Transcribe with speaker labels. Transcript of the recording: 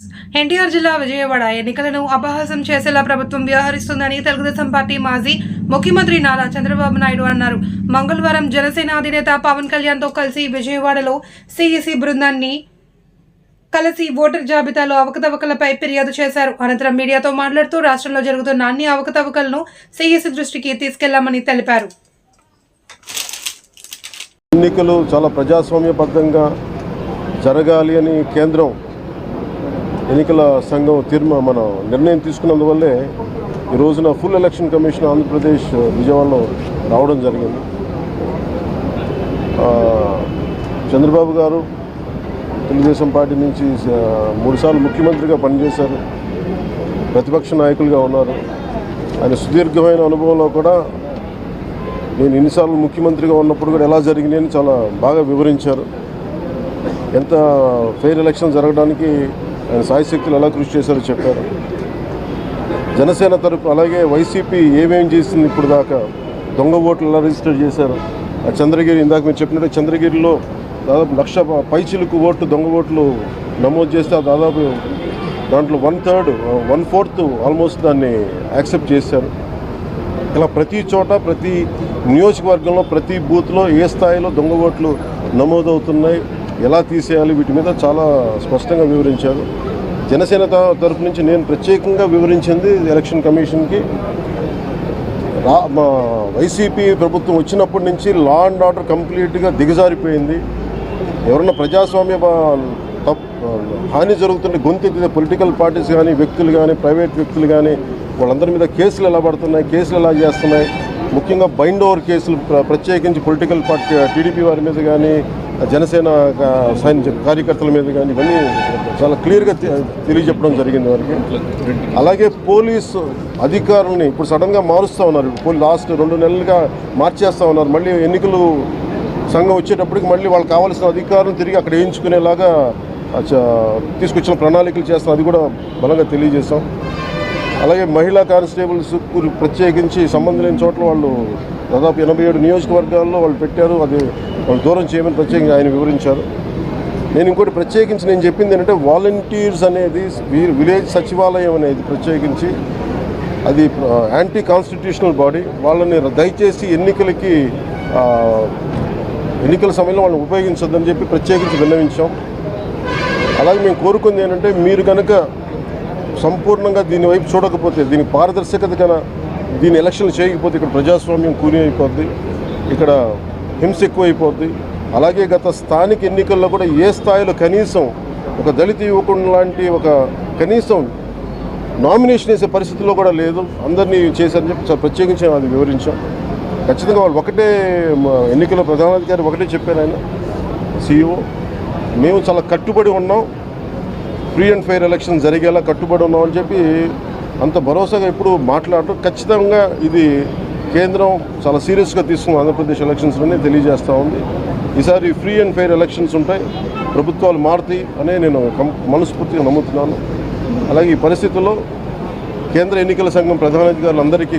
Speaker 1: Mm-hmm. NTR జిల్లా విజయవాడ ఎన్నికలను అపహాసం చేసేలా ప్రభుత్వం వ్యవహరిస్తుందని తెలుగుదేశం పార్టీ మాజీ ముఖ్యమంత్రి నారా చంద్రబాబు నాయుడు అన్నారు. మంగళవారం జనసేన అధినేత పవన్ కళ్యాణ్తో కలిసి విజయవాడలో సిఈసి బృందాన్ని కలిసి ఓటర్ జాబితాలో అవకతవకలపై ఫిర్యాదు చేశారు. అనంతరం మీడియాతో మాట్లాడుతూ రాష్ట్రంలో జరుగుతున్న అన్ని అవకతవకలను సిఈసి దృష్టికి తీసుకెళ్ళామని తెలిపారు.
Speaker 2: ఎన్నికలు చాలా ప్రజాస్వామ్యబద్ధంగా జరగాలి అని కేంద్రం ఎన్నికల సంఘం తీర్మా మన నిర్ణయం తీసుకున్నందువల్లే ఈ రోజున ఫుల్ ఎలక్షన్ కమిషన్ ఆంధ్రప్రదేశ్ విజయవాడలో రావడం జరిగింది. చంద్రబాబు గారు తెలుగుదేశం పార్టీ నుంచి మూడుసార్లు ముఖ్యమంత్రిగా పనిచేశారు. ప్రతిపక్ష నాయకులుగా ఉన్నారు. ఆయన సుదీర్ఘమైన అనుభవంలో కూడా నేను ఎన్నిసార్లు ముఖ్యమంత్రిగా ఉన్నప్పుడు కూడా ఎలా జరిగినాయని చాలా బాగా వివరించారు. ఎంత ఫెయిర్ ఎలక్షన్ జరగడానికి ఆయన సాయశక్తులు ఎలా కృషి చేశారో చెప్పారు. జనసేన తరపు అలాగే వైసీపీ ఏమేం చేసింది ఇప్పుడు దాకా? దొంగ ఓట్లు ఎలా రిజిస్టర్ చేశారు? ఆ చంద్రగిరి ఇందాక మీరు చెప్పినట్టు చంద్రగిరిలో దాదాపు లక్ష ప- పైచిలుకు ఓట్లు దొంగ ఓట్లు నమోదు చేస్తే ఆ దాదాపు దాంట్లో one third one fourth almost దాన్ని యాక్సెప్ట్ చేశారు. ఇలా ప్రతి చోట ప్రతి నియోజకవర్గంలో ప్రతి బూత్లో ఏ స్థాయిలో దొంగ ఓట్లు నమోదవుతున్నాయి? ఎలా తీసేయాలి? వీటి మీద చాలా స్పష్టంగా వివరించారు. జనసేన తరఫు తరపు నుంచి నేను ప్రత్యేకంగా వివరించింది ఎలక్షన్ కమిషన్కి. రా మా వైసీపీ ప్రభుత్వం వచ్చినప్పటి నుంచి లా అండ్ ఆర్డర్ కంప్లీట్గా దిగజారిపోయింది. ఎవరన్నా ప్రజాస్వామ్య తప్ హాని జరుగుతుంటే గొంతెత్తితే పొలిటికల్ పార్టీస్ కానీ వ్యక్తులు కానీ ప్రైవేట్ వ్యక్తులు కానీ వాళ్ళందరి మీద కేసులు ఎలా పడుతున్నాయి కేసులు ఎలా చేస్తున్నాయి? ముఖ్యంగా బైండ్ ఓవర్ కేసులు ప్ర- ప్రత్యేకించి పొలిటికల్ పార్టీ టీడీపీ వారి మీద కానీ జనసేన కా- సైనిక కార్యకర్తల మీద కానీ ఇవన్నీ చాలా క్లియర్గా తెలియజెప్పడం జరిగింది వారికి. అలాగే పోలీసు అధికారులని ఇప్పుడు సడన్గా మారుస్తూ ఉన్నారు. పోలీ లాస్ట్ రెండు నెలలుగా మార్చేస్తూ ఉన్నారు. మళ్ళీ ఎన్నికలు సంఘం వచ్చేటప్పటికి మళ్ళీ వాళ్ళకి కావాల్సిన అధికారులను తిరిగి అక్కడ వేయించుకునేలాగా తీసుకొచ్చిన ప్రణాళికలు చేస్తాం అది కూడా బలంగా తెలియజేస్తాం అలాగే మహిళా కానిస్టేబుల్స్ ప్రత్యేకించి సంబంధం లేని చోట్ల వాళ్ళు దాదాపు ఎనభై ఏడు నియోజకవర్గాల్లో వాళ్ళు పెట్టారు. అది వాళ్ళు దూరం చేయమని ప్రత్యేకంగా ఆయన వివరించారు. నేను ఇంకోటి ప్రత్యేకించి నేను చెప్పింది ఏంటంటే వాలంటీర్స్ అనేది వీరు విలేజ్ సచివాలయం అనేది ప్రత్యేకించి అది యాంటీ కాన్స్టిట్యూషనల్ బాడీ వాళ్ళని దయచేసి ఎన్నికలకి ఎన్నికల సమయంలో వాళ్ళని ఉపయోగించొద్దని చెప్పి ప్రత్యేకించి విన్నవించాం. అలాగే మేము కోరుకుంది ఏంటంటే మీరు కనుక సంపూర్ణంగా దీని వైపు చూడకపోతే దీని పారదర్శకత కన దీని ఎలక్షన్లు చేయకపోతే ఇక్కడ ప్రజాస్వామ్యం కూని అయిపోద్ది ఇక్కడ హింస ఎక్కువైపోద్ది. అలాగే గత స్థానిక ఎన్నికల్లో కూడా ఏ స్థాయిలో కనీసం ఒక దళిత యువకుడు లాంటి ఒక కనీసం నామినేషన్ వేసే పరిస్థితిలో కూడా లేదు. అందరినీ చేశారని చెప్పి చాలా ప్రత్యేకించి అది వివరించాం. ఖచ్చితంగా వాళ్ళు ఒకటే ఎన్నికల ప్రధానాధికారి ఒకటే చెప్పారు ఆయన సీఈఓ. మేము చాలా కట్టుబడి ఉన్నాం. ఫ్రీ అండ్ ఫెయిర్ ఎలక్షన్ జరిగేలా కట్టుబడి ఉన్నామని చెప్పి అంత భరోసాగా ఇప్పుడు మాట్లాడటం ఖచ్చితంగా ఇది కేంద్రం చాలా సీరియస్గా తీసుకున్న ఆంధ్రప్రదేశ్ ఎలక్షన్స్లోనే తెలియజేస్తూ ఉంది. ఈసారి ఫ్రీ అండ్ ఫెయిర్ ఎలక్షన్స్ ఉంటాయి. ప్రభుత్వాలు మారుతాయి అనే నేను మనస్ఫూర్తిగా నమ్ముతున్నాను. అలాగే ఈ పరిస్థితుల్లో కేంద్ర ఎన్నికల సంఘం ప్రధానాధికారులందరికీ